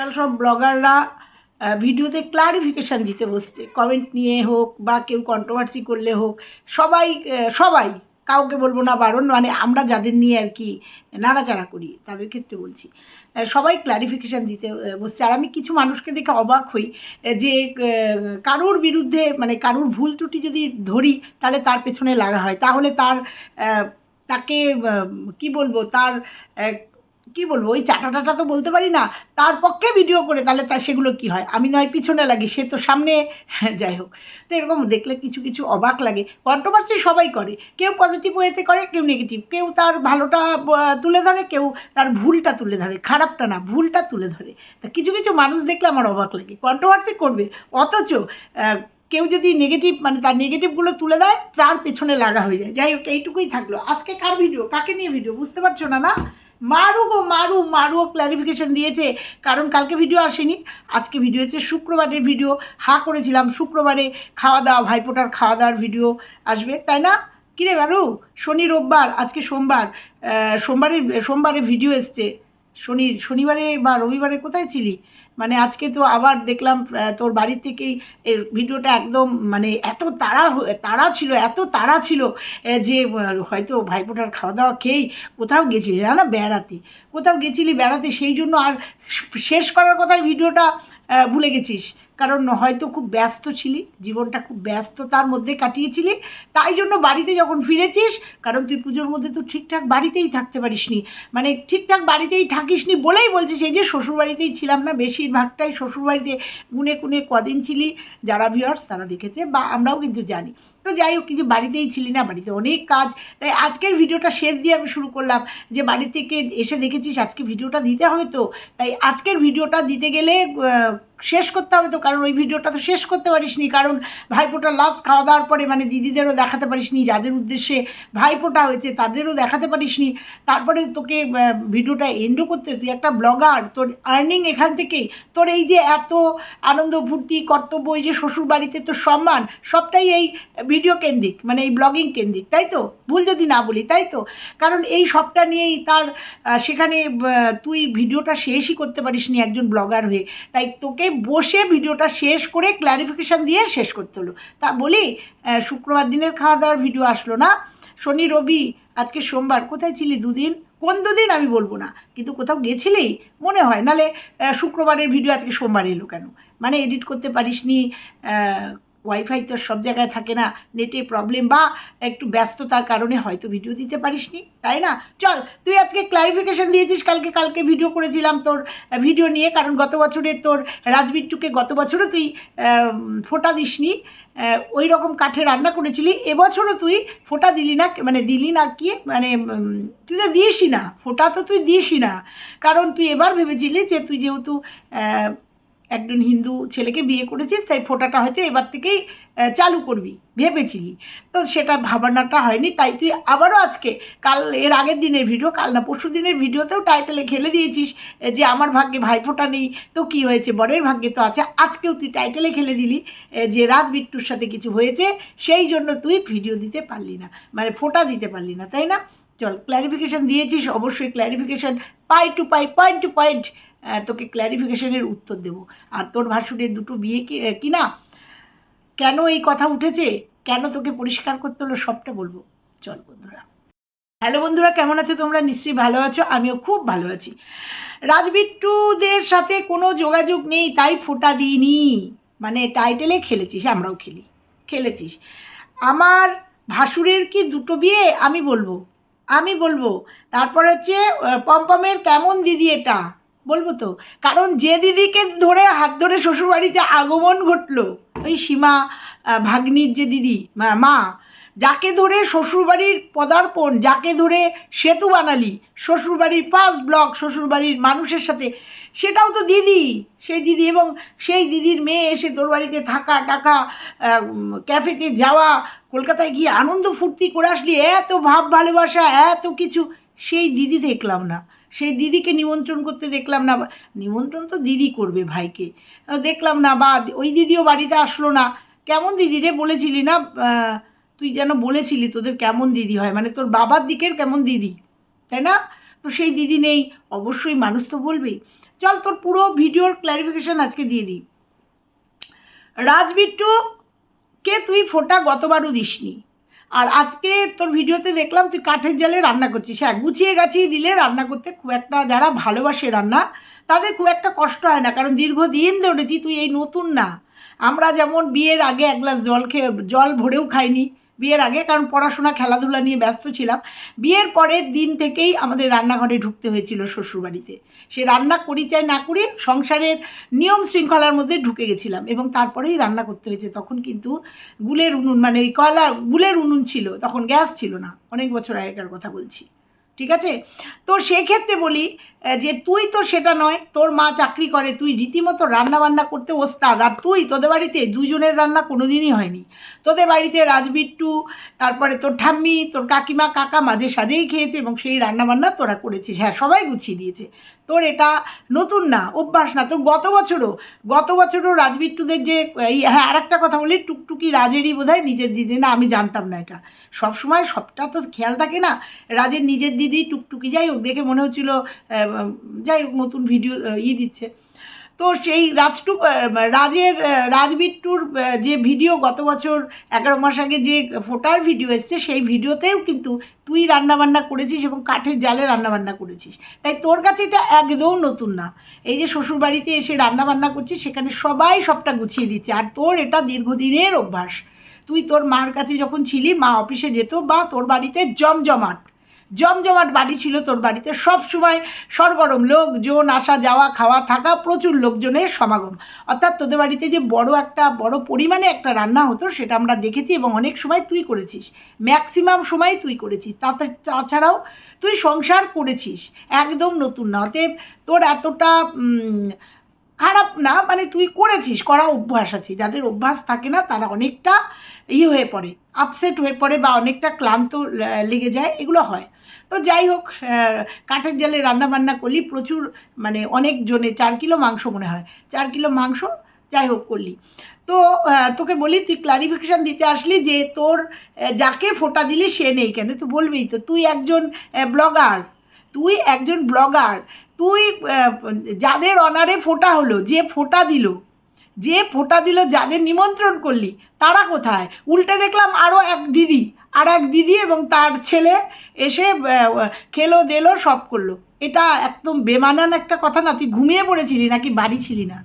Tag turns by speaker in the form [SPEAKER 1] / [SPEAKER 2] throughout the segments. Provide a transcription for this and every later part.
[SPEAKER 1] আজকাল সব ব্লগাররা ভিডিওতে ক্লারিফিকেশান দিতে বসছে। কমেন্ট নিয়ে হোক বা কেউ কন্ট্রোভার্সি করলে হোক, সবাই সবাই, কাউকে বলব না বারণ মানে আমরা যাদের নিয়ে আর কি নাড়াচাড়া করি, তাদের ক্ষেত্রে বলছি। সবাই ক্লারিফিকেশান দিতে বসছে। আর আমি কিছু মানুষকে দেখে অবাক হই যে কারোর বিরুদ্ধে মানে কারোর ভুল ত্রুটি যদি ধরি, তাহলে তার পেছনে লাগা হয়। তাহলে তার তাকে কি বলব, তার কি বলব ওই চাটা টাটা তো বলতে পারি না তার পক্ষে ভিডিও করে তাহলে তার সেগুলো কি হয়? আমি নয় পিছনে লাগি সে তো সামনে হ্যাঁ, যাই হোক। তো এরকম দেখলে কিছু কিছু অবাক লাগে। কন্ট্রোভার্সি সবাই করে। কেউ পজিটিভ ওয়েতে করে কেউ নেগেটিভ কেউ তার ভালোটা তুলে ধরে কেউ তার ভুলটা তুলে ধরে। খারাপটা না ভুলটা তুলে ধরে। তা কিছু কিছু মানুষ দেখলে আমার অবাক লাগে। কন্ট্রোভার্সি করবে। অথচ কেউ যদি নেগেটিভ মানে তার নেগেটিভগুলো তুলে দেয়, তার পেছনে লাগা হয়ে যায়। যাই হোক, এইটুকুই থাকল। আজকে কার ভিডিও কাকে নিয়ে ভিডিও বুঝতে পারছ না না? মারু গো, মারু মারুও ক্ল্যারিফিকেশন দিয়েছে, কারণ কালকে ভিডিও আসেনি। আজকে ভিডিও হচ্ছে শুক্রবারের ভিডিও হা করেছিলাম, শুক্রবারে খাওয়া দাওয়া ভাইফোঁটার খাওয়া দাওয়ার ভিডিও আসবে, তাই না? কিরে মারু, শনি রোববার, আজকে সোমবার। সোমবারে সোমবারে ভিডিও এসছে। শনি, শনিবারে বা রবিবারে কোথায় ছিলি? মানে আজকে তো আবার দেখলাম তোর বাড়ির থেকেই এর ভিডিওটা একদম মানে এত তাড়া তাড়া ছিল, এত তাড়া ছিল যে হয়তো ভাইফোঁটার খাওয়া দাওয়া খেয়েই কোথাও গেছিলি না না বেড়াতে? কোথাও গেছিলি বেড়াতে? সেই জন্য আর শেষ করার কথাই ভিডিওটা ভুলে গেছিস। কারণ হয়তো খুব ব্যস্ত ছিলি, জীবনটা খুব ব্যস্ততার মধ্যে কাটিয়েছিলি, তাই জন্য বাড়িতে যখন ফিরেছিস, কারণ তুই পুজোর মধ্যে তো ঠিকঠাক বাড়িতেই থাকতে পারিসনি মানে ঠিকঠাক বাড়িতেই থাকিসনি বলেই বলছিস, এই যে শ্বশুরবাড়িতেই ছিলাম না, বেশিরভাগটাই শ্বশুরবাড়িতে গুনে কুনে কদিন ছিলি, যারা ভিউয়ার্স তারা দেখেছে, বা আমরাও কিন্তু জানি। তো যাই হোক যে বাড়িতেই ছিলি না, বাড়িতে অনেক কাজ। তাই আজকের ভিডিওটা শেষ দিয়ে আমি শুরু করলাম যে বাড়ি থেকে এসে দেখেছিস আজকে ভিডিওটা দিতে হবে তো? তাই আজকের ভিডিওটা দিতে গেলে শেষ করতে হবে তো? কারণ ওই ভিডিওটা তো শেষ করতে পারিসনি। কারণ ভাইফোঁটা লাস্ট খাওয়া দাওয়ার পরে মানে দিদিদেরও দেখাতে পারিসনি, যাদের উদ্দেশ্যে ভাইফোঁটা হয়েছে তাদেরও দেখাতে পারিসনি। তারপরে তোকে ভিডিওটা এন্ডও করতে তুই একটা ব্লগার, তোর আর্নিং এখান থেকেই। তোর এই যে এত আনন্দ, ফুর্তি, কর্তব্য, এই যে শ্বশুর বাড়িতে তোর সম্মান, সবটাই এই ভিডিও কেন্দ্রিক মানে এই ব্লগিং কেন্দ্রিক, তাই তো? ভুল যদি না বলি, তাই তো? কারণ এই সবটা নিয়েই তার সেখানে তুই ভিডিওটা শেষই করতে পারিসনি একজন ব্লগার হয়ে। তাই তোকে বসে ভিডিওটা শেষ করে ক্ল্যারিফিকেশান দিয়ে শেষ করতে হলো। তা বলি শুক্রবার দিনের খাওয়া দাওয়ার ভিডিও আসলো না? শনি, রবি, আজকে সোমবার, কোথায় ছিলি দুদিন? কোন দুদিন আমি বলব না, কিন্তু কোথাও গেছিলি? মনে হয়, নালে শুক্রবারের ভিডিও আজকে সোমবার এলো কেন? মানে এডিট করতে পারিসনি ওয়াইফাই তো সব জায়গায় থাকে না নেটে প্রবলেম বা একটু ব্যস্ততার কারণে হয়তো ভিডিও দিতে পারিসনি, তাই না? চল, তুই আজকে ক্লারিফিকেশন দিয়েছিস, কালকে কালকে ভিডিও করেছিলাম তোর ভিডিও নিয়ে, কারণ গত বছরে তোর রাজবিট্টুকে গত বছরও তুই ফোটা দিসনি ওই রকম কাঠে রান্না করেছিলি, এবছরও তুই ফোটা দিলি না মানে দিলি না কি মানে তুই তো দিসই না, ফোটা তো তুই দিসই না, কারণ তুই এবার ভেবেছিলি যে তুই যেহেতু একজন হিন্দু ছেলেকে বিয়ে করেছিস, তাই ফোঁটাটা হয়তো এবার থেকেই চালু করবি, ভেবেছিলি। তো সেটা ভাবনাটা হয়নি, তাই তুই আবারও আজকে, কাল এর আগের দিনের ভিডিও কাল না পরশু দিনের ভিডিওতেও টাইটেলে খেলে দিয়েছিস যে আমার ভাগ্যে ভাইফোঁটা নেই, তো কি হয়েছে? বরের ভাগ্যে তো আছে, আজকেও তুই টাইটেলে খেলে দিলি যে রাজ বিট্টুর সাথে কিছু হয়েছে, সেই জন্য তুই ভিডিও দিতে পারলি না মানে ফোঁটা দিতে পারলি না, তাই না? চল ক্ল্যারিফিকেশান দিয়েছিস, অবশ্যই ক্ল্যারিফিকেশান পাই টু পাই পয়েন্ট টু পয়েন্ট তোকে ক্ল্যারিফিকেশনের উত্তর দেবো। আর তোর ভাসুরের দুটো বিয়ে কি না? কেন এই কথা উঠেছে? কেন তোকে পরিষ্কার করতে হলো সবটা বলব। চল বন্ধুরা। হ্যালো বন্ধুরা, কেমন আছো তোমরা? নিশ্চয়ই ভালো আছো, আমিও খুব ভালো আছি। রাজবিট্টুদের সাথে কোনো যোগাযোগ নেই, তাই ফোটা দিইনি। মানে টাইটেলে খেলেছিস, আমরাও খেলি। খেলেছিস। আমার ভাসুরের কি দুটো বিয়ে? আমি বলব। আমি বলব। তারপর হচ্ছে পম্পমের কেমন দিদি এটা? বলব তো? কারণ যে দিদিকে ধরে, হাত ধরে শ্বশুরবাড়িতে আগমন ঘটলো, ওই সীমা ভাগ্নির যে দিদি, মা- যাকে ধরে শ্বশুরবাড়ির পদার্পণ, যাকে ধরে সেতু বানালি, শ্বশুরবাড়ির ফার্স্ট ব্লক শ্বশুরবাড়ির মানুষের সাথে, সেটাও তো দিদি। সেই দিদি এবং সেই দিদির মেয়ে এসে তোর বাড়িতে থাকা, টাকা ক্যাফেতে যাওয়া, কলকাতায় গিয়ে আনন্দ ফুর্তি করে আসলি, এত ভাব ভালোবাসা, এত কিছু, সেই দিদি দেখলাম না। সেই দিদিকে নিমন্ত্রণ করতে দেখলাম না, নিমন্ত্রণ তো দিদি করবে ভাইকে। দেখলাম না, বা ওই দিদিও বাড়িতে আসলো না। কেমন দিদি রে বলেছিলি না তুই যেন বলেছিলি তোদের কেমন দিদি হয় মানে তোর বাবার দিকের কেমন দিদি, তাই না? তো সেই দিদি নেই, অবশ্যই মানুষ তো বলবেই। চল তোর পুরো ভিডিওর ক্ল্যারিফিকেশান আজকে দিয়ে দিই। রাজবিট্টু, কে তুই ফোটা গতবারও দিসনি? আর আজকে তোর ভিডিওতে দেখলাম তুই কাঠের জালে রান্না করছিস। হ্যাঁ গুছিয়ে গাছিয়ে দিলে রান্না করতে খুব একটা যারা ভালোবাসে রান্না, তাদের খুব একটা কষ্ট হয় না। কারণ দীর্ঘদিন ধরেছি তুই এই নতুন না। আমরা যেমন বিয়ের আগে এক গ্লাস জল খেয়ে, জল ভরেও খাইনি। বিয়ের আগে, কারণ পড়াশোনা, খেলাধুলা নিয়ে ব্যস্ত ছিলাম। বিয়ের পরের দিন থেকেই আমাদের রান্নাঘরে ঢুকতে হয়েছিল শ্বশুরবাড়িতে। সে রান্না করি চাই না করি সংসারের নিয়ম শৃঙ্খলার মধ্যে ঢুকে গেছিলাম এবং তারপরেই রান্না করতে হয়েছে। তখন কিন্তু গুলের উনুন মানে ওই কয়লা, গুলের উনুন ছিল, তখন গ্যাস ছিল না। অনেক বছর আগেকার কথা বলছি। ঠিক আছে? তো সেক্ষেত্রে বলি যে তুই তো সেটা নয়, তোর মা চাকরি করে, তুই রীতিমতো রান্না বান্না করতে ওস্তাদ, আর তুই তোদের বাড়িতে দুজনের রান্না কোনো দিনই হয়নি। তোদের বাড়িতে রাজবিট্টু, তারপরে তোর ঠাম্মি, তোর কাকিমা, কাকা মাঝে সাজেই খেয়েছে এবং সেই রান্নাবান্না তোরা করেছিস। হ্যাঁ সবাই গুছিয়ে দিয়েছে। তোর এটা নতুন না, অভ্যাস না। তো গত বছরও গত বছরও রাজবিট্টুদের যে হ্যাঁ আর একটা কথা বলি, টুকটুকি রাজেরই বোধ হয় নিজের দিদি না, আমি জানতাম না এটা। সবসময় সবটা তো খেয়াল থাকে না, রাজের নিজের দিদি টুকটুকি, যাই হোক, দেখে মনে হচ্ছিল যাই হোক, নতুন ভিডিও ই দিচ্ছে। তো সেই রাজটু রাজের রাজবিট্টুর যে ভিডিও গত বছর এগারো মাস আগে যে ফোটার ভিডিও এসছে, সেই ভিডিওতেও কিন্তু তুই রান্নাবান্না করেছিস এবং কাঠের জালে রান্নাবান্না করেছিস। তাই তোর কাছে এটা একদম নতুন না। এই যে শ্বশুরবাড়িতে এসে রান্নাবান্না করছিস, সেখানে সবাই সবটা গুছিয়ে দিচ্ছে। আর তোর এটা দীর্ঘদিনের অভ্যাস। তুই তোর মার কাছে যখন ছিলি, মা অফিসে যেত বা তোর বাড়িতে জমজমাট। জমজমাট বাড়ি ছিল তোর বাড়িতে। সব সময় সরগরম লোকজন, আসা যাওয়া, খাওয়া, থাকা, প্রচুর লোকজনের সমাগম। অর্থাৎ তোদের বাড়িতে যে বড় একটা, বড় পরিমাণে একটা রান্না হতো, সেটা আমরা দেখেছি এবং অনেক সময় তুই করেছিস। ম্যাক্সিমাম সময় তুই করেছিস। তাতে, তাছাড়াও তুই সংসার করেছিস। একদম নতুন না। অতএব তোর এতটা খারাপ না মানে তুই করেছিস, করা অভ্যাস আছে। যাদের অভ্যাস থাকে না, তারা অনেকটা ইয়ে হয়ে পড়ে আপসেট হয়ে পড়ে বা অনেকটা ক্লান্ত লেগে যায়, এগুলো হয়। তো যাই হোক কাঠের জালে রান্না বান্না করলি, প্রচুর মানে অনেক জনে, চার কিলো মাংস মনে হয়, চার কিলো মাংস যাই হোক করলি। তো তোকে বলি, তুই ক্লারিফিকেশান দিতে আসলি যে তোর যাকে ফোটা দিলি সে নেই কেন? তো বলবেই তো, তুই একজন ব্লগার তুই একজন ব্লগার, তুই যাদের অনারে ফোটা হলো, যে ফোটা দিল, যে ফোটা দিল যাদের নিমন্ত্রণ করলি, তারা কোথায়? উল্টে দেখলাম আরও এক দিদি, আর এক দিদি এবং তার ছেলে এসে খেলো, দেলো, সব করল। এটা একদম বেমানান একটা কথা না, তুই ঘুমিয়ে পড়েছিলি নাকি বাড়ি ছিলি না?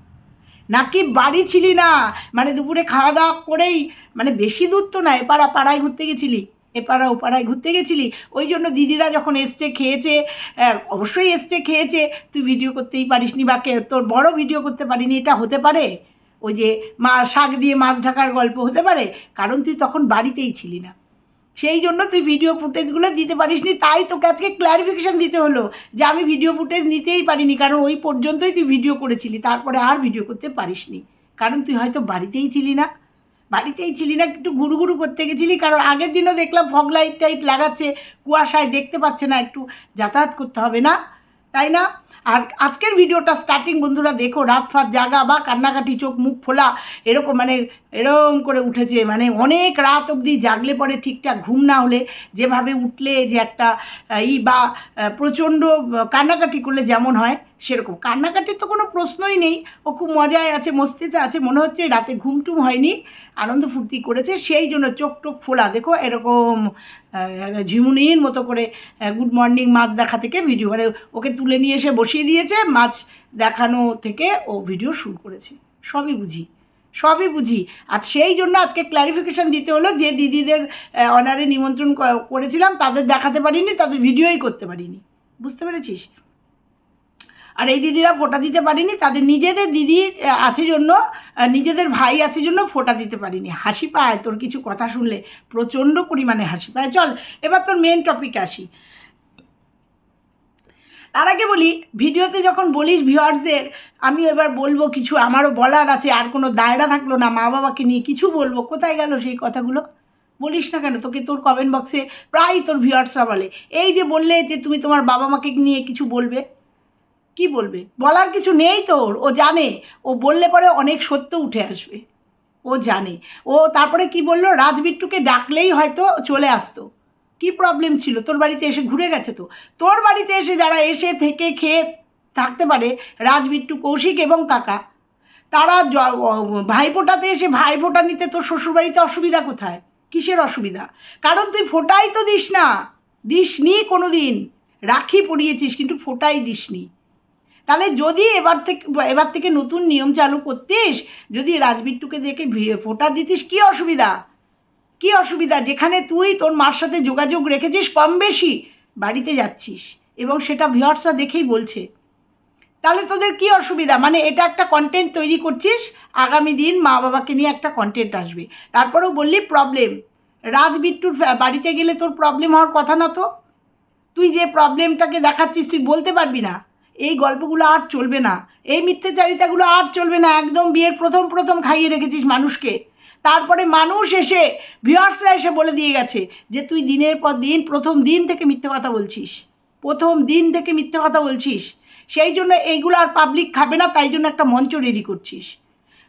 [SPEAKER 1] নাকি বাড়ি ছিলি না? মানে দুপুরে খাওয়া দাওয়া করেই মানে বেশি দূর তো না, এপাড়া পাড়ায় ঘুরতে গেছিলি? এপাড়া ওপাড়ায় ঘুরতে গেছিলি? ওই জন্য দিদিরা যখন এসছে, খেয়েছে অবশ্যই এসছে, খেয়েছে। তুই ভিডিও করতেই পারিসনি বা তোর বড় ভিডিও করতে পারিনি, এটা হতে পারে? ওই যে মা, শাক দিয়ে মাছ ঢাকার গল্প হতে পারে? কারণ তুই তখন বাড়িতেই ছিলি না। সেই জন্য তুই ভিডিও ফুটেজগুলো দিতে পারিসনি, তাই তোকে আজকে ক্ল্যারিফিকেশান দিতে হলো যে আমি ভিডিও ফুটেজ নিতেই পারিনি, কারণ ওই পর্যন্তই তুই ভিডিও করেছিলি, তারপরে আর ভিডিও করতে পারিসনি। কারণ তুই হয়তো বাড়িতেই ছিলি না। বাড়িতেই ছিলি না, একটু ঘুরু ঘুরু করতে গেছিলি? কারণ আগের দিনও দেখলাম ফগ লাইট টাইট লাগাচ্ছে, কুয়াশায় দেখতে পাচ্ছে না একটু, যাতায়াত করতে হবে না? তাই না? আর আজকের ভিডিওটা স্টার্টিং বন্ধুরা দেখো, রাত ফাত জাগা বা কান্নাকাটি চোখ মুখ ফোলা, এরকম মানে এরকম করে উঠেছে। মানে অনেক রাত অবধি জাগলে পরে ঠিকঠাক ঘুম না হলে যেভাবে উঠলে যে একটা ই বা প্রচণ্ড কান্নাকাটি করলে যেমন হয়, সেরকম। কান্নাকাটির তো কোনো প্রশ্নই নেই। ও খুব মজায় আছে, মস্তিতে আছে, মনে হচ্ছে রাতে ঘুম টুম হয়নি, আনন্দ ফুর্তি করেছে, সেই জন্য চোখ টোক ফোলা। দেখো, এরকম ঝিমুনির মতো করে গুড মর্নিং মাছ দেখা থেকে ভিডিও মানে ওকে তুলে নিয়ে এসে বসিয়ে দিয়েছে, মাছ দেখানো থেকে ও ভিডিও শুরু করেছে। সবই বুঝি সবই বুঝি। আর সেই জন্য আজকে ক্ল্যারিফিকেশান দিতে হলো যে দিদিদের অনারে নিমন্ত্রণ করেছিলাম, তাদের দেখাতে পারিনি, তাদের ভিডিওই করতে পারিনি। বুঝতে পেরেছিস? আর এই দিদিরা ফোটা দিতে পারিনি, তাদের নিজেদের দিদি আছে জন্য নিজেদের ভাই আছে জন্য ফোটা দিতে পারিনি। হাসি পায় তোর কিছু কথা শুনলে, প্রচণ্ড পরিমাণে হাসি পায়। চল, এবার তোর মেন টপিকে আসি। তার আগে বলি, ভিডিওতে যখন বলিস ভিউয়ার্সদের, আমি এবার বলব কিছু, আমারও বলার আছে, আর কোনো দায়রা থাকল না, মা বাবাকে নিয়ে কিছু বলব, কোথায় গেল সেই কথাগুলো? বলিস না কেন, তোকে তোর কমেন্ট বক্সে প্রায় তোর ভিউয়ার্সরা বলে। এই যে বললে যে তুমি তোমার বাবা মাকে নিয়ে কিছু বলবে, কি বলবে? বলার কিছু নেই তোর, ও জানে, ও বললে পরে অনেক সত্য উঠে আসবে, ও জানে। ও তারপরে কি বলল, রাজবিট্টুকে ডাকলেই হয়তো চলে আসতো। কি প্রবলেম ছিল? তোর বাড়িতে এসে ঘুরে গেছে তো? তোর বাড়িতে এসে যারা এসে থেকে খেয়ে থাকতে পারে রাজবিট্টু কৌশিক এবং কাকা, তারা ভাইফোঁটাতে এসে ভাইফোঁটা নিতে তোর শ্বশুরবাড়িতে অসুবিধা কোথায়? কিসের অসুবিধা? কারণ তুই ফোটাই তো দিস না। দিস নি কোনো দিন রাখি পরিয়েছিস, কিন্তু ফোটাই দিসনি তাহলে যদি এবার থেকে এবার থেকে নতুন নিয়ম চালু করতিস, যদি রাজবিট্টুকে দেখে ফোঁটা দিতিস, কি অসুবিধা? কি অসুবিধা? যেখানে তুই তোর মার সাথে যোগাযোগ রেখেছিস কম বেশি, বাড়িতে যাচ্ছিস। এবং সেটা ভিওয়ার্সরা দেখেই বলছে। তাহলে তোদের কি অসুবিধা? মানে এটা একটা কন্টেন্ট তৈরি করছিস, আগামী দিন মা বাবাকে নিয়ে একটা কন্টেন্ট আসবে। তারপরেও বললি প্রবলেম রাজবিট্টুর বাড়িতে গেলে তোর প্রবলেম হওয়ার কথা না তো? তুই যে প্রবলেমটাকে দেখাচ্ছিস, তুই বলতে পারবি না। এই গল্পগুলো আর চলবে না। এই মিথ্যাচারিতাগুলো আর চলবে না। একদম বিয়ের প্রথম প্রথম খাইয়ে রেখেছিস মানুষকে। তারপরে মানুষ এসে ভিউয়ার্সরা এসে বলে দিয়ে গেছে যে, তুই দিনের পর দিন, প্রথম দিন থেকে মিথ্যে কথা বলছিস। প্রথম দিন থেকে মিথ্যে কথা বলছিস। সেই জন্য এইগুলো আর পাবলিক খাবে না, তাই জন্য একটা মঞ্চ রেডি করছিস।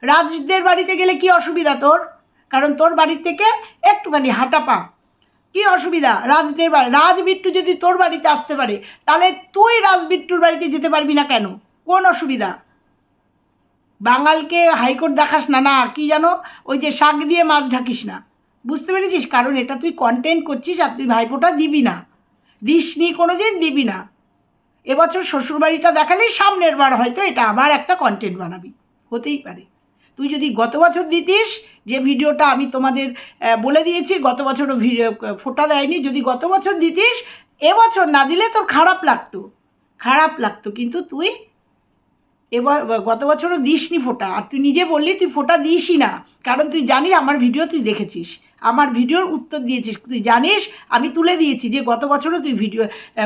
[SPEAKER 1] রাজদের বাড়িতে গেলে কি অসুবিধা তোর? কারণ তোর বাড়ির থেকে একটুখানি হাঁটা পা। কি অসুবিধা? রাজদের বাড়ি রাজবিট্টু যদি তোর বাড়িতে আসতে পারে, তাহলে তুই রাজবিট্টুর বাড়িতে যেতে পারবি না কেন? কোন অসুবিধা? বাঙালকে হাইকোর্ট দেখাস না না কি জানো? ওই যে শাক দিয়ে মাছ ঢাকিস না। বুঝতে পেরেছিস? কারণ এটা তুই কন্টেন্ট করছিস আর তুই ভাইপোটা দিবি না। দিস নি কোনো দিন দিবি না। এবছর শ্বশুরবাড়িটা দেখালেই সামনের বার হয়তো এটা আবার একটা কন্টেন্ট বানাবি। হতেই পারে। তুই যদি গত বছর দিতিস, যে ভিডিওটা আমি তোমাদের বলে দিয়েছি, গত বছরও ভিডিও ফোটা দেয়নি, যদি গত বছর দিতিস, এবছর না দিলে তোর খারাপ লাগতো। খারাপ লাগতো। কিন্তু তুই এবার গত বছরও দিসনি ফোটা, আর তুই নিজে বললি তুই ফোটা দিসই না, কারণ তুই জানিস আমার ভিডিও তুই দেখেছিস, আমার ভিডিওর উত্তর দিয়েছিস, তুই জানিস আমি তুলে দিয়েছি যে গত বছরও তুই ভিডিও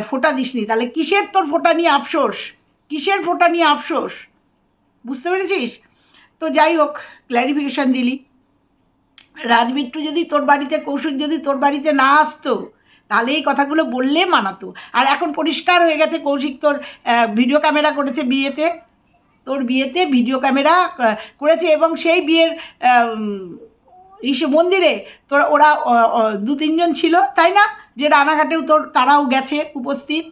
[SPEAKER 1] ফোটা দিসনি, তাহলে কিসের তোর ফোটা নিয়ে আফসোস, কিসের ফোটা নিয়ে আফসোস, বুঝতে পেরেছিস? তো যাই হোক ক্ল্যারিফিকেশান দিলি রাজবিট্টু যদি তোর বাড়িতে, কৌশিক যদি তোর বাড়িতে না আসতো, তাহলে এই কথাগুলো বললে মানাতো, আর এখন পরিষ্কার হয়ে গেছে কৌশিক তোর ভিডিও ক্যামেরা করেছে বিয়েতে তোর বিয়েতে ভিডিও ক্যামেরা করেছে এবং সেই বিয়ের ইসে মন্দিরে তোর, ওরা দু তিনজন ছিল, তাই না? যে রানাঘাটেও তোর, তারাও গেছে উপস্থিত,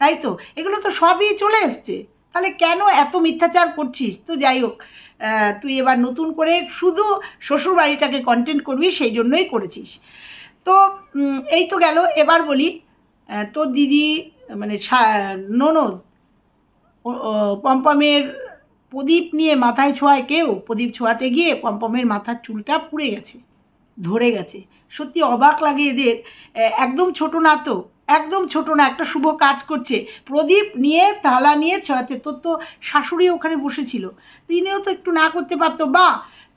[SPEAKER 1] তাই তো? এগুলো তো সবই চলে এসছে। তাহলে কেন এত মিথ্যাচার করছিস? তো যাই হোক তুই এবার নতুন করে শুধু শ্বশুরবাড়িটাকে কন্টেন্ট করবি, সেই জন্যই করেছিস। তো এই তো গেল। এবার বলি তোর দিদি মানে ননদ পম্পমের প্রদীপ নিয়ে মাথায় ছোঁয়ায় কেউ? প্রদীপ ছোঁয়াতে গিয়ে পম্পমের মাথার চুলটা পুড়ে গেছে, ধরে গেছে। সত্যি অবাক লাগে এদের। একদম ছোট না তো? একদম ছোট না, একটা শুভ কাজ করছে। প্রদীপ নিয়ে থালা নিয়ে ছোঁয়াচ্ছে। তোর তো শাশুড়ি ওখানে বসেছিল। তিনিও তো একটু না করতে পারতো। বা,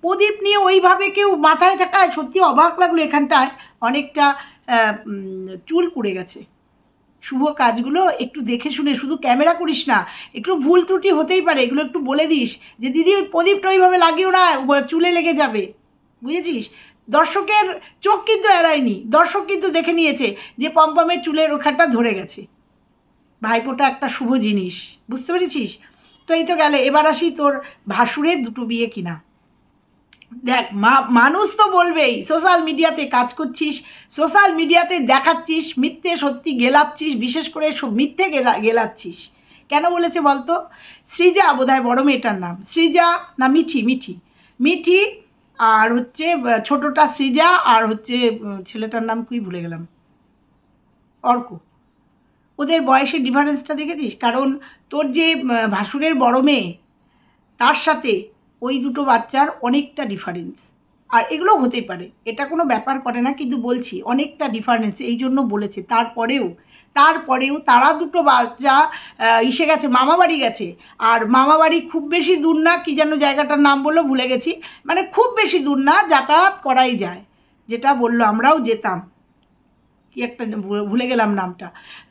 [SPEAKER 1] প্রদীপ নিয়ে ওইভাবে কেউ মাথায় থাকায় সত্যি অবাক লাগল এখানটায়। অনেকটা চুল পুড়ে গেছে। শুভ কাজগুলো একটু দেখে শুনে, শুধু ক্যামেরা করিস না, একটু ভুল ত্রুটি হতেই পারে, এগুলো একটু বলে দিস যে, দিদি, ওই প্রদীপটা ওইভাবে লাগিও না চুলে লেগে যাবে। বুঝেছিস? দর্শকের চোখ কিন্তু এড়ায়নি, দর্শক কিন্তু দেখে নিয়েছে যে, পম্পমের চুলের ওখানটা ধরে গেছে। ভাইপোটা একটা শুভ জিনিস, বুঝতে পেরেছিস? তো এই তো গেলে, এবার আসি তোর ভাসুরের দুটো বিয়ে কিনা। দেখ মানুষ তো বলবেই সোশ্যাল মিডিয়াতে কাজ করছিস সোশ্যাল মিডিয়াতে দেখাচ্ছিস, মিথ্যে সত্যি গেলাচ্ছিস, বিশেষ করে মিথ্যে গেলা, গেলাচ্ছিস। কেন বলেছে বলতো? সৃজা বোধহয় বড় মেয়েটার নাম। সৃজা না মিঠি মিঠি। মিঠি আর হচ্ছে ছোটটা সৃজা আর হচ্ছে ছেলেটার নাম কি ভুলে গেলাম? অর্ক। ওদের বয়সের ডিফারেন্সটা দেখেছিস? কারণ তোর যে ভাসুরের বড় মেয়ে, তার সাথে ওই দুটো বাচ্চার অনেকটা ডিফারেন্স আর এগুলো হতে পারে। এটা কোনো ব্যাপার করে না, কিন্তু বলছি অনেকটা ডিফারেন্স এই জন্য বলেছে। তারপরেও তারপরেও তারা দুটো বাচ্চা ইসে গেছে মামা বাড়ি গেছে। আর মামা বাড়ি খুব বেশি দূর না, কী যেন জায়গাটার নাম বলল, ভুলে গেছি। মানে খুব বেশি দূর না, যাতায়াত করাই যায়। যেটা বলল, আমরাও যেতাম। কি একটা ভুলে গেলাম নামটা।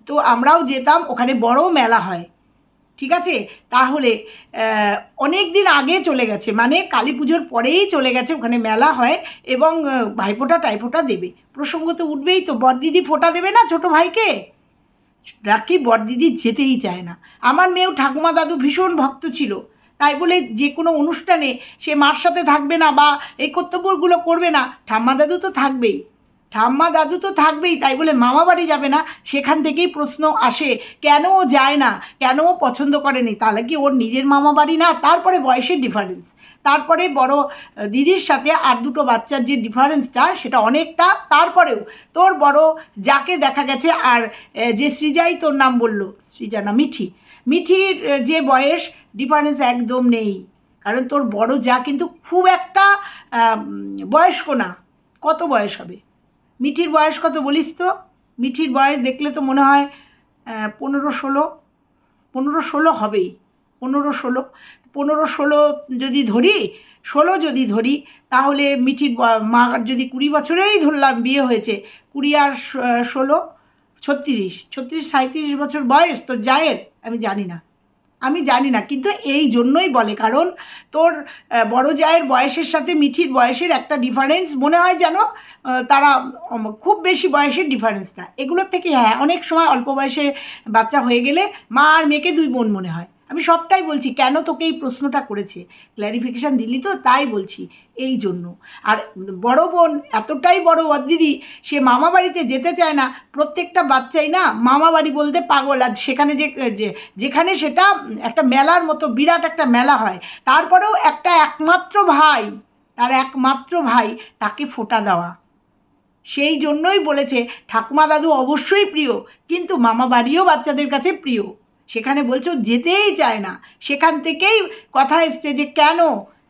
[SPEAKER 1] তো আমরাও যেতাম, ওখানে বড় মেলা হয়। ঠিক আছে? তাহলে অনেক দিন আগে চলে গেছে মানে কালী পুজোর পরেই চলে গেছে, ওখানে মেলা হয় এবং ভাইফোঁটা টাইফোঁটা দেবে। প্রসঙ্গ তো উঠবেই তো বড়দিদি ফোঁটা দেবে না ছোট ভাইকে? রাখি বড়দিদি যেতেই চায় না। আমার মেয়েও ঠাকুমা দাদু ভীষণ ভক্ত ছিল, তাই বলে যে কোনো অনুষ্ঠানে সে মার সাথে থাকবে না বা এই কর্তব্যগুলো করবে না, ঠাম্মা দাদু তো থাকবেই। ঠাম্মা দাদু তো থাকবেই, তাই বলে মামা বাড়ি যাবে না, সেখান থেকেই প্রশ্ন আসে, কেন ও যায় না, কেন ও পছন্দ করেনি? তাহলে কি ওর নিজের মামা বাড়ি না? তারপরে বয়সের ডিফারেন্স তারপরে বড় দিদির সাথে আর দুটো বাচ্চার যে ডিফারেন্সটা সেটা অনেকটা তারপরেও তোর বড় যাকে দেখা গেছে আর যে সৃজাই তোর নাম বলল, সৃজা না মিঠি, মিঠির যে বয়স ডিফারেন্স একদম নেই। কারণ তোর বড় যা কিন্তু খুব একটা বয়স্ক না। কত বয়স হবে? মিঠির বয়স কত বলিস তো? মিঠির বয়স দেখলে তো মনে হয় পনেরো ষোলো। পনেরো ষোলো হবেই। পনেরো ষোলো। পনেরো ষোলো যদি ধরি, ষোলো যদি ধরি, তাহলে মিঠির মা যদি কুড়ি বছরেই ধরলাম বিয়ে হয়েছে, কুড়ি আর ষোলো, ছত্রিশ। ছত্রিশ সাঁত্রিশ বছর বয়স তো জায়ের, আমি জানি না। আমি জানি না, কিন্তু এই জন্যই বলে। কারণ তোর বড় জায়ের বয়সের সাথে মিঠির বয়সের একটা ডিফারেন্স মনে হয় যেন তারা খুব বেশি বয়সের ডিফারেন্স না। এগুলোর থেকে হ্যাঁ অনেক সময় অল্প বয়সে বাচ্চা হয়ে গেলে মা আর মেয়েকে দুই বোন মনে হয়। আমি সবটাই বলছি, কেন তোকে এই প্রশ্নটা করেছে? ক্ল্যারিফিকেশান দিলি তো, তাই বলছি, এই জন্য। আর বড় বোন, এতটাই বড় দিদি সে মামা বাড়িতে যেতে চায় না, প্রত্যেকটা বাচ্চাই না মামা বাড়ি বলতে পাগল। আর সেখানে যে, যেখানে সেটা একটা মেলার মতো, বিরাট একটা মেলা হয়, তারপরেও একটা একমাত্র ভাই, তার একমাত্র ভাই তাকে ফোটা দেওয়া। সেই জন্যই বলেছে, ঠাকুমা দাদু অবশ্যই প্রিয়, কিন্তু মামা বাড়িও বাচ্চাদের কাছে প্রিয়। সেখানে বলছে ও যেতেই চায় না। সেখান থেকেই কথা এসছে যে, কেন?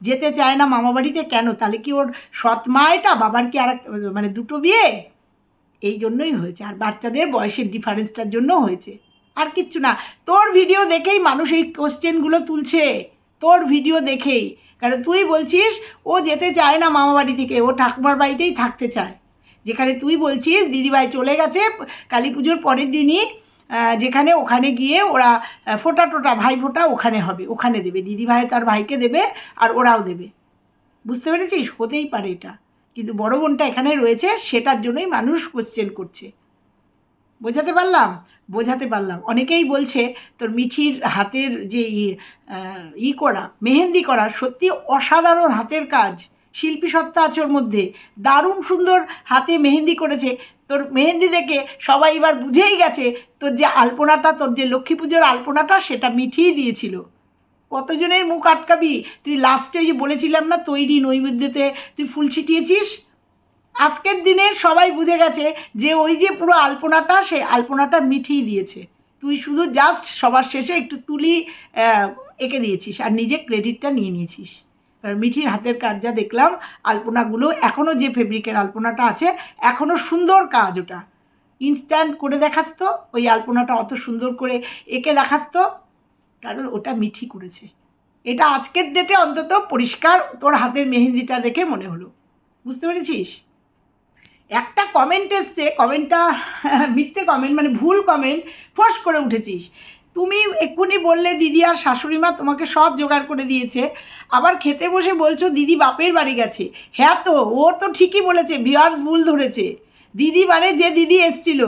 [SPEAKER 1] যেতে চায় না মামা বাড়িতে কেন? তাহলে কি ওর সৎ মা এটা বাবার কি আর মানে দুটো বিয়ে? এই জন্যই হয়েছে। আর বাচ্চাদের বয়সের ডিফারেন্সটার জন্য হয়েছে। আর কিচ্ছু না। তোর ভিডিও দেখেই মানুষ এই কোশ্চেনগুলো তুলছে। তোর ভিডিও দেখেই। কারণ তুই বলছিস ও যেতে চায় না মামা বাড়ি থেকে। ও ঠাকুমার বাড়িতেই থাকতে চায়। যেখানে তুই বলছিস, দিদিভাই চলে গেছে কালী পুজোর পরের দিনই যেখানে ওখানে গিয়ে ওরা ফোঁটা টোটা ভাই ফোঁটা ওখানে হবে ওখানে দেবে। দিদিভাই তার ভাইকে দেবে আর ওরাও দেবে। বুঝতে পেরেছিস? হতেই পারে এটা। কিন্তু বড় বোনটা এখানে রয়েছে সেটার জন্যই মানুষ কোশ্চেন করছে। বোঝাতে পারলাম? বোঝাতে পারলাম। অনেকেই বলছে তোর মিঠির হাতের যে ই আহ, ই করা মেহেন্দি করা সত্যি অসাধারণ হাতের কাজ। শিল্পী সত্তা আছে ওর মধ্যে। দারুণ সুন্দর হাতে মেহেন্দি করেছে। তোর মেহেন্দি দেখে সবাই এবার বুঝেই গেছে, তোর যে আলপনাটা, তোর যে লক্ষ্মী পুজোর আলপনাটা, সেটা মিঠিয়ে দিয়েছিল। কতজনের মুখ আটকাবি? তুই লাস্টে যে বলেছিলাম না, তৈরি নৈবেদ্যতে তুই ফুল ছিটিয়েছিস? আজকের দিনে সবাই বুঝে গেছে যে ওই যে পুরো আলপনাটা সে আলপনাটা মিঠিয়ে দিয়েছে। তুই শুধু জাস্ট সবার শেষে একটু তুলি এঁকে দিয়েছিস আর নিজে ক্রেডিটটা নিয়ে নিয়েছিস। মিঠির হাতের কাজ যা দেখলাম, আলপনাগুলো এখনও যে ফেব্রিকের আলপনাটা আছে এখনও সুন্দর কাজ ওটা। ইনস্ট্যান্ট করে দেখাস তো, ওই আলপনাটা অত সুন্দর করে এঁকে দেখাস তো। কারণ ওটা মিঠি করেছে। এটা আজকের ডেটে অন্তত পরিষ্কার তোর হাতের মেহেন্দিটা দেখে মনে হলো। বুঝতে পেরেছিস? একটা কমেন্ট এসছে কমেন্টটা মিথ্যে কমেন্ট মানে ভুল কমেন্ট ফস করে উঠেছিস। তুমি এক্ষুনি বললে দিদি আর শাশুড়ি মা তোমাকে সব জোগাড় করে দিয়েছে। আবার খেতে বসে বলছো দিদি বাপের বাড়ি গেছে। হ্যাঁ তো, ও তো ঠিকই বলেছে ভিওয়ার্স ভুল ধরেছে। দিদি মানে যে দিদি এসছিল,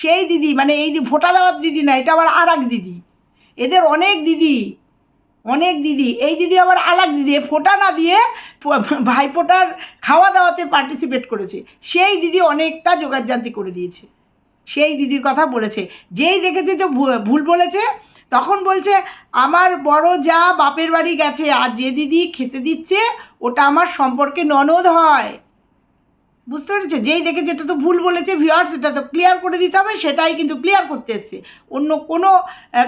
[SPEAKER 1] সেই দিদি মানে এই ফোটা দেওয়ার দিদি না, এটা আবার আর দিদি। এদের অনেক দিদি অনেক দিদি। এই দিদি আবার আলাগ দিদি। ফোঁটা না দিয়ে ভাইফোঁটার খাওয়া দাওয়াতে পার্টিসিপেট করেছে। সেই দিদি অনেকটা জোগাড়জান্তি করে দিয়েছে। সেই দিদির কথা বলেছে। যেই দেখেছে তো ভুল বলেছে, তখন বলছে, আমার বড় যা বাপের বাড়ি গেছে, আর যে দিদি খেতে দিচ্ছে, ওটা আমার সম্পর্কে ননদ হয়। বুঝতে পেরেছ? যেই দেখে যেটা তো ভুল বলেছে ভিউয়ার্স এটা তো ক্লিয়ার করে দিতে হবে, সেটাই কিন্তু ক্লিয়ার করতে এসছে। অন্য কোনো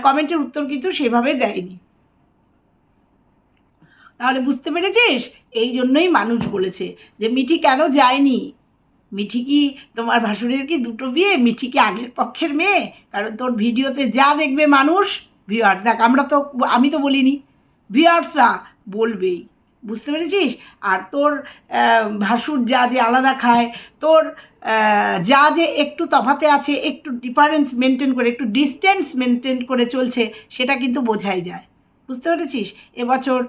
[SPEAKER 1] কমেন্টের উত্তর কিন্তু সেভাবে দেয়নি। তাহলে বুঝতে পেরেছিস? এই জন্যই মানুষ বলেছে যে মিঠি কেন যায়নি? মিঠি কি তোমার ভাসুরের কি দুটো বিয়ে? মিঠি কি আগের পক্ষের মেয়ে? কারণ তোর ভিডিওতে যা দেখবে মানুষ ভিউয়ার দেখ, আমরা তো, আমি তো বলিনি। ভিউয়ার্সরা বলবেই, বুঝতে পেরেছিস? আর তোর ভাসুর যা যে আলাদা খায়, তোর যা যে একটু তফাতে আছে, একটু ডিফারেন্স মেনটেন করে, একটু ডিস্টেন্স মেনটেন করে চলছে, সেটা কিন্তু বোঝাই যায়। বুঝতে পেরেছিস? এবছর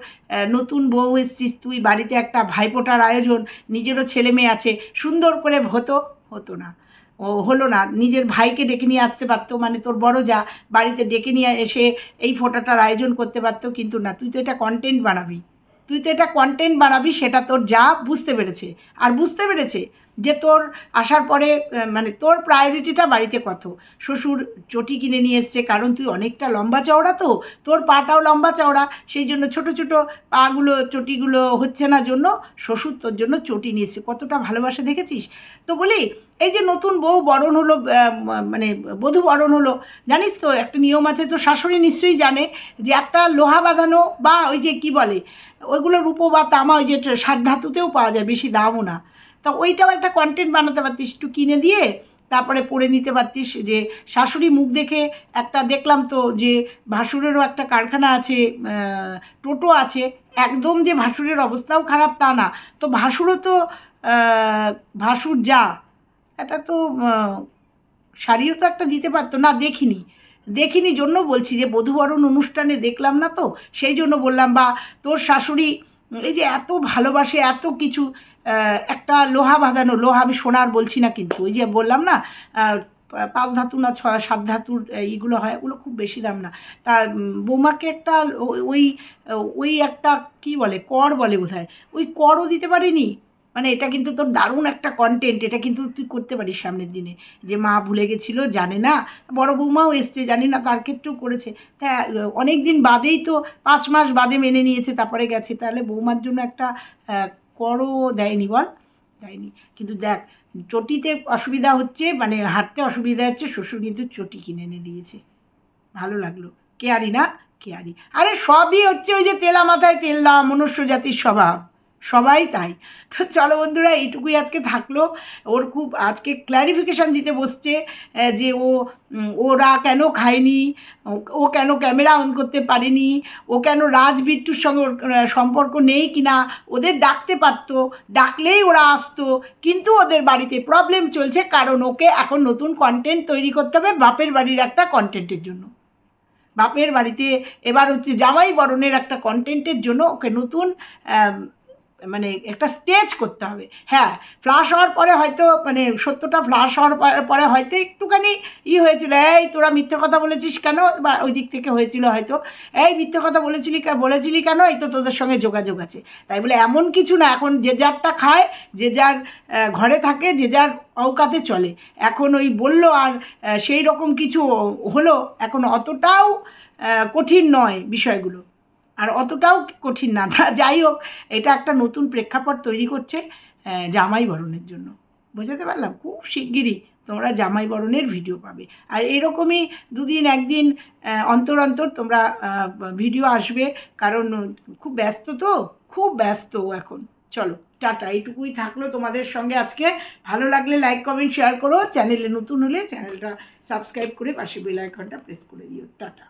[SPEAKER 1] নতুন বউ এসছিস তুই, বাড়িতে একটা ভাইফোঁটার আয়োজন, নিজেরও ছেলে মেয়ে আছে, সুন্দর করে হতো? হতো না। ও হলো না, নিজের ভাইকে ডেকে নিয়ে আসতে পারতো মানে তোর বড় যা, বাড়িতে ডেকে নিয়ে এসে এই ফোটাটার আয়োজন করতে পারতো, কিন্তু না, তুই তো এটা কন্টেন্ট বানাবি। তুই তো এটা কন্টেন্ট বানাবি, সেটা তোর যা বুঝতে পেরেছে। আর বুঝতে পেরেছে যে তোর আসার পরে মানে তোর প্রায়োরিটিটা বাড়িতে কত? শ্বশুর চটি কিনে নিয়ে এসছে, কারণ তুই অনেকটা লম্বা চওড়া তো, তোর পাটাও লম্বা চওড়া, সেই জন্য ছোট ছোট পাগুলো, চটিগুলো হচ্ছে না জন্য শ্বশুর তোর জন্য চটি নিয়েছে কতটা ভালোবাসা দেখেছিস? তো বলি, এই যে নতুন বউ বরণ হলো মানে বধূ বরণ হলো, জানিস তো একটা নিয়ম আছে, তো শাশুড়ি নিশ্চয়ই জানে যে একটা লোহা বাঁধানো বা ওই যে কি বলে, ওইগুলো রূপো বা তামা ওই যে সাত ধাতুতেও পাওয়া যায়, বেশি দামও না। তা ওইটাও একটা কন্টেন্ট বানাতে পারতিস, একটু কিনে দিয়ে তারপরে পরে নিতে পারতিস যে শাশুড়ি মুখ দেখে একটা দেখলাম তো যে ভাসুরেরও একটা কারখানা আছে টোটো আছে, একদম যে ভাসুরের অবস্থাও খারাপ তা না। তো ভাসুরও তো ভাসুর যা এটা তো শাড়িও তো একটা দিতে পারতো। না, দেখিনি। দেখিনি জন্য বলছি যে বধুবরণ অনুষ্ঠানে দেখলাম না তো, সেই জন্য বললাম বা তোর শাশুড়ি এই যে এত ভালোবাসে, এত কিছু একটা লোহা বাঁধানো, লোহা আমি সোনার বলছি না কিন্তু, ওই যে বললাম না পাঁচ ধাতু না ছ সাত ধাতুর এইগুলো হয়, ওগুলো খুব বেশি দাম না। তা বোমাকে একটা ওই ওই একটা কি বলে, কর বলে বোধ হয় ওই করও দিতে পারিনি? মানে এটা কিন্তু তোর দারুণ একটা কন্টেন্ট এটা কিন্তু তুই করতে পারিস সামনের দিনে। যে মা ভুলে গেছিল, জানে না। বড় বৌমাও এসছে, জানি না তার ক্ষেত্রেও করেছে। তা, অনেক দিন বাদেই তো পাঁচ মাস বাদে মেনে নিয়েছে, তারপরে গেছে। তাহলে বৌমার জন্য একটা করও দেয়নি বল, দেয়নি। কিন্তু দেখ, চটিতে অসুবিধা হচ্ছে মানে হাঁটতে অসুবিধা হচ্ছে, শ্বশুর কিন্তু চটি কিনে এনে দিয়েছে। ভালো লাগল। কেয়ারি না? কেয়ারি। আরে সবই হচ্ছে ওই যে তেলা মাথায় তেল দাও মনুষ্য জাতির স্বভাব। সবাই তাই। তো চলো বন্ধুরা, এইটুকুই আজকে থাকল। ওর খুব আজকে ক্ল্যারিফিকেশান দিতে বসছে যে ও ওরা কেন খায়নি, ও- কেন ক্যামেরা অন করতে পারেনি, ও কেন রাজ বিট্টুর সঙ্গে ওর সম্পর্ক নেই কিনা, ওদের ডাকতে পারতো, ডাকলেই ওরা আসতো, কিন্তু ওদের বাড়িতে প্রবলেম চলছে, কারণ ওকে এখন নতুন কন্টেন্ট তৈরি করতে হবে বাপের বাড়ির একটা কন্টেন্টের জন্য। বাপের বাড়িতে এবার হচ্ছে জামাই বরণের একটা কন্টেন্টের জন্য ওকে নতুন মানে একটা স্টেজ করতে হবে। হ্যাঁ ফ্লাশ হওয়ার পরে হয়তো মানে সত্যটা ফ্লাশ হওয়ার পরে- হয়তো একটুখানি ই হয়েছিল, এই তোরা মিথ্যে কথা বলেছিস কেন? বা ওই দিক থেকে হয়েছিল হয়তো, এই মিথ্যে কথা বলেছিলি বলেছিলি কেন? এই তো তোদের সঙ্গে যোগাযোগ আছে। তাই বলে এমন কিছু না, এখন যে যারটা খায়, যে যার ঘরে থাকে, যে যার অওকাতে চলে। এখন ওই বলল আর সেই রকম কিছু হলো, এখন অতটাও কঠিন নয় বিষয়গুলো। আর অতটাও কঠিন না। না যাই হোক, এটা একটা নতুন প্রেক্ষাপট তৈরি করছে জামাই বরণের জন্য। বোঝাতে পারলাম? খুব শিগগিরই তোমরা জামাই বরণের ভিডিও পাবে। আর এরকমই দুদিন একদিন অন্তর অন্তর তোমরা ভিডিও আসবে। কারণ খুব ব্যস্ত তো, খুব ব্যস্ত এখন। চলো, টাটা। এইটুকুই থাকল তোমাদের সঙ্গে আজকে। ভালো লাগলে লাইক কমেন্ট শেয়ার করো। চ্যানেলে নতুন হলে চ্যানেলটা সাবস্ক্রাইব করে পাশে বেল আইকনটা প্রেস করে দিও। টাটা।